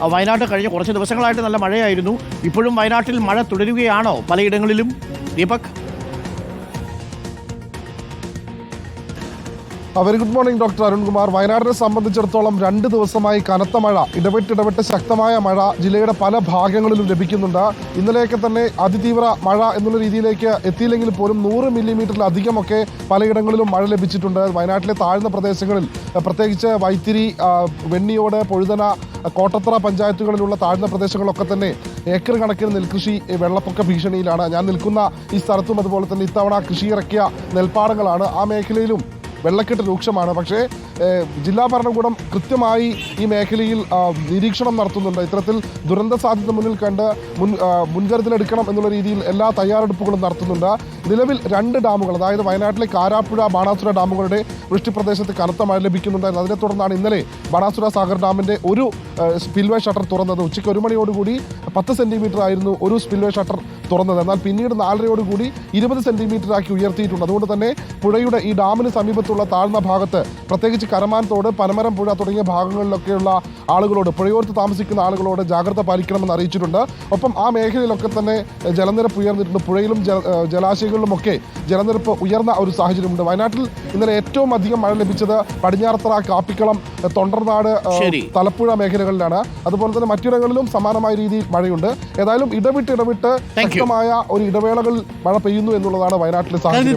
വയനാട് കഴിഞ്ഞ കുറച്ച് ദിവസങ്ങളായിട്ട് നല്ല മഴയായിരുന്നു. ഇപ്പോഴും വയനാട്ടിൽ മഴ തുടരുകയാണോ? പലയിടങ്ങളിലും? Deepak? Very good morning doctor Arunkumar. വയനാടിനെ സംബന്ധിച്ചിടത്തോളം രണ്ട് ദിവസമായി കനത്ത മഴ ഇടപെട്ടിടപെട്ട് ശക്തമായ മഴ ജില്ലയുടെ പല ഭാഗങ്ങളിലും ലഭിക്കുന്നുണ്ട്. ഇന്നലെയൊക്കെ തന്നെ അതിതീവ്ര മഴ എന്നുള്ള രീതിയിലേക്ക് എത്തിയില്ലെങ്കിൽ പോലും നൂറ് മില്ലിമീറ്ററിലധികമൊക്കെ പലയിടങ്ങളിലും മഴ ലഭിച്ചിട്ടുണ്ട്. വയനാട്ടിലെ താഴ്ന്ന പ്രദേശങ്ങളിൽ പ്രത്യേകിച്ച് വൈത്തിരി വെണ്ണിയോട് പൊഴുതന കോട്ടത്തറ പഞ്ചായത്തുകളിലുള്ള താഴ്ന്ന പ്രദേശങ്ങളൊക്കെ തന്നെ ഏക്കർ കണക്കിന് നെൽകൃഷി വെള്ളപ്പൊക്ക ഭീഷണിയിലാണ്. ഞാൻ നിൽക്കുന്ന ഈ സ്ഥലത്തും അതുപോലെ തന്നെ ഇത്തവണ കൃഷി ഇറക്കിയ നെൽപ്പാടങ്ങളാണ് ആ മേഖലയിലും വെള്ളക്കെട്ട് രൂക്ഷമാണ്. പക്ഷേ ജില്ലാ ഭരണകൂടം കൃത്യമായി ഈ മേഖലയിൽ നിരീക്ഷണം നടത്തുന്നുണ്ട്. ഇത്തരത്തിൽ ദുരന്ത സാധ്യത മുന്നിൽ കണ്ട് മുൻ മുൻകരുതലെടുക്കണം എന്നുള്ള രീതിയിൽ എല്ലാ തയ്യാറെടുപ്പുകളും നടത്തുന്നുണ്ട്. നിലവിൽ രണ്ട് ഡാമുകൾ അതായത് വയനാട്ടിലെ കാരാപ്പുഴ ബാണാസുര ഡാമുകളുടെ വൃഷ്ടിപ്രദേശത്ത് കനത്ത മഴ ലഭിക്കുന്നുണ്ടായിരുന്നു. അതിനെ തുടർന്നാണ് ഇന്നലെ ബാണാസുര സാഗർ ഡാമിന്റെ ഒരു സ്പിൽവേ ഷട്ടർ തുറന്നത്. ഉച്ചയ്ക്ക് ഒരു മണിയോടുകൂടി പത്ത് സെന്റിമീറ്റർ ആയിരുന്നു ഒരു സ്പിൽവേ ഷട്ടർ തുറന്നത്. എന്നാൽ പിന്നീട് നാലരയോടുകൂടി ഇരുപത് സെന്റിമീറ്റർ ആക്കി ഉയർത്തിയിട്ടുണ്ട്. അതുകൊണ്ട് തന്നെ പുഴയുടെ ഈ ഡാമിന് സമീപത്തുള്ള താഴ്ന്ന ഭാഗത്ത് പ്രത്യേകിച്ച് കരമാൻതോട് പനമരം പുഴ തുടങ്ങിയ ഭാഗങ്ങളിലൊക്കെയുള്ള ആളുകളോട് പുഴയോർത്ത് താമസിക്കുന്ന ആളുകളോട് ജാഗ്രത പാലിക്കണമെന്ന് അറിയിച്ചിട്ടുണ്ട്. ഒപ്പം ആ മേഖലയിലൊക്കെ തന്നെ ജലനിരപ്പ് ഉയർന്നിട്ടുണ്ട്. പുഴയിലും ജല- ഏഹ് ജലാശയങ്ങളിലുമൊക്കെ ജലനിരപ്പ് ഉയർന്ന ഒരു സാഹചര്യമുണ്ട്. വയനാട്ടിൽ ഇന്നലെ ഏറ്റവും അധികം മഴ ലഭിച്ചത് പടിഞ്ഞാറത്തറ കാപ്പിക്കളം തൊണ്ടർനാട്. തലപ്പുഴ മേഖലകളിലാണ്. അതുപോലെ തന്നെ മറ്റിടങ്ങളിലും സമാനമായ രീതിയിൽ മഴയുണ്ട്. ഏതായാലും ഇടവിട്ട് ഇടവിട്ട് ശക്തമായ ഒരു ഇടവേളകളിൽ മഴ പെയ്യുന്നു എന്നുള്ളതാണ് വയനാട്ടിലെ സാഹചര്യം.